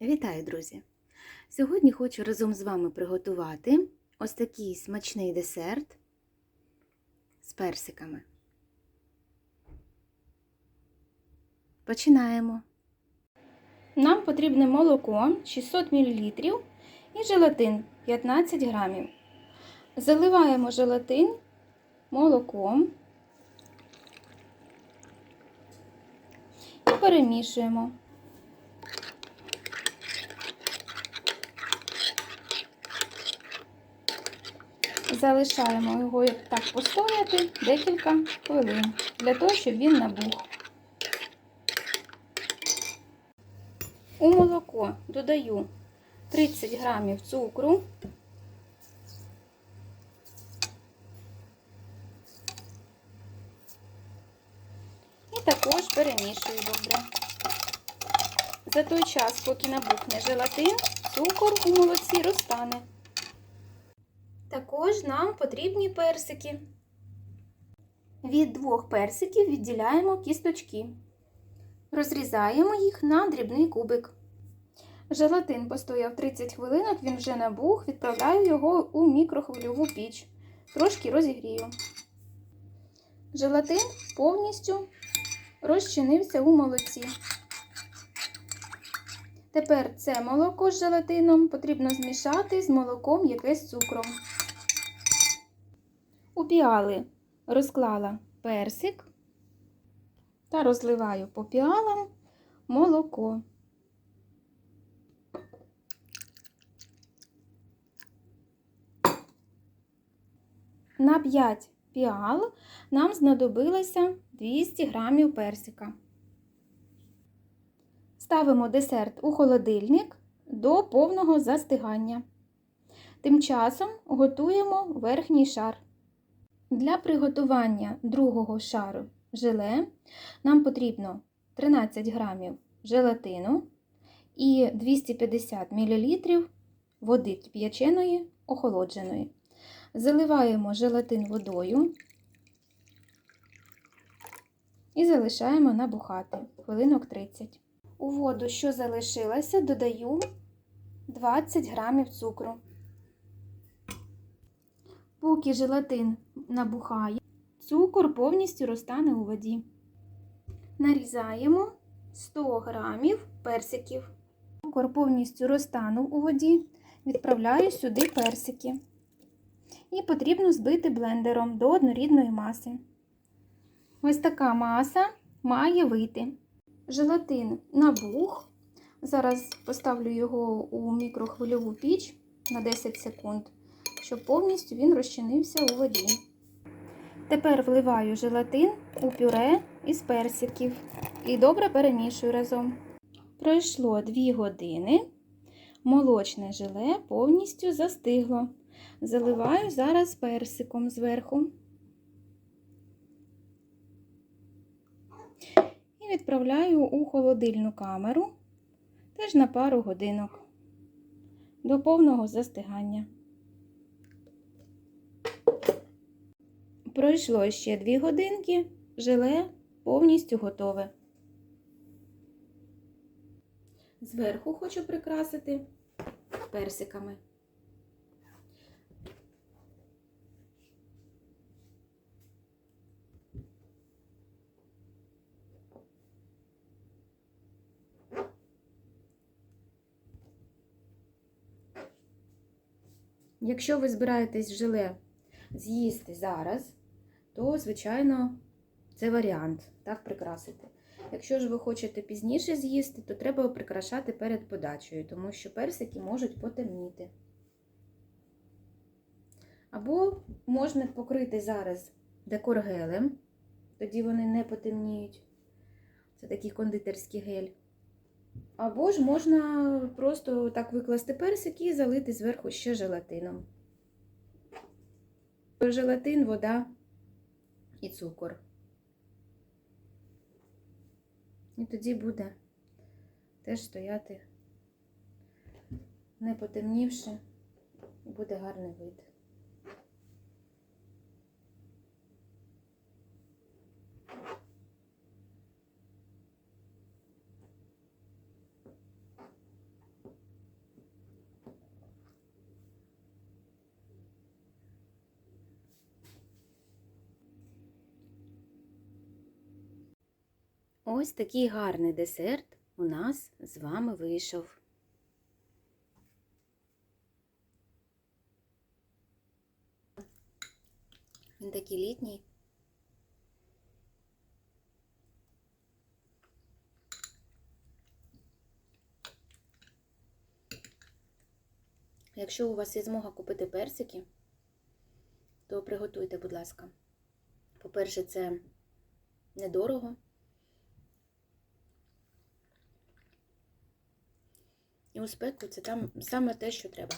Вітаю, друзі! Сьогодні хочу разом з вами приготувати ось такий смачний десерт з персиками. Починаємо. Нам потрібне молоко 600 мл і желатин 15 грамів. Заливаємо желатин молоком і перемішуємо. Залишаємо його так постояти декілька хвилин, для того, щоб він набух. У молоко додаю 30 грамів цукру. Також перемішую добре. За той час, поки набухне желатин, цукор у молоці розтане. Також нам потрібні персики. Від двох персиків відділяємо кісточки. Розрізаємо їх на дрібний кубик. Желатин постояв 30 хвилинок, він вже набух, відправляю його у мікрохвильову піч. Трошки розігрію. Желатин повністю розчинився у молоці. Тепер це молоко з желатином потрібно змішати з молоком, яке з цукром. Піали розклала персик та розливаю по піалам молоко. На 5 піал нам знадобилося 200 грамів персика. Ставимо десерт у холодильник до повного застигання. Тим часом готуємо верхній шар. Для приготування другого шару желе нам потрібно 13 грамів желатину і 250 мл води кип'яченої охолодженої. Заливаємо желатин водою і залишаємо набухати хвилинок 30. У воду, що залишилася, додаю 20 грамів цукру. Поки желатин набухає, цукор повністю розтане у воді. Нарізаємо 100 грамів персиків. Цукор повністю розтанув у воді, відправляю сюди персики. І потрібно збити блендером до однорідної маси. Ось така маса має вийти. Желатин набух. Зараз поставлю його у мікрохвильову піч на 10 секунд, щоб повністю він розчинився у воді. Тепер вливаю желатин у пюре із персиків і добре перемішую разом. Пройшло 2 години. Молочне желе повністю застигло. Заливаю зараз персиком зверху. І відправляю у холодильну камеру теж на пару годинок до повного застигання. Пройшло ще 2 годинки, желе повністю готове. Зверху хочу прикрасити персиками. Якщо ви збираєтесь желе з'їсти зараз, то, звичайно, це варіант так прикрасити. Якщо ж ви хочете пізніше з'їсти, то треба прикрашати перед подачею, тому що персики можуть потемніти. Або можна покрити зараз декор гелем, тоді вони не потемніють. Це такий кондитерський гель. Або ж можна просто так викласти персик і залити зверху ще желатином. Желатин, вода і цукор. І тоді буде теж стояти, не потемнівши, буде гарний вид. Ось такий гарний десерт у нас з вами вийшов. Він такий літній. Якщо у вас є змога купити персики, то приготуйте, будь ласка. По-перше, це недорого. І у спеку це там саме те, що треба.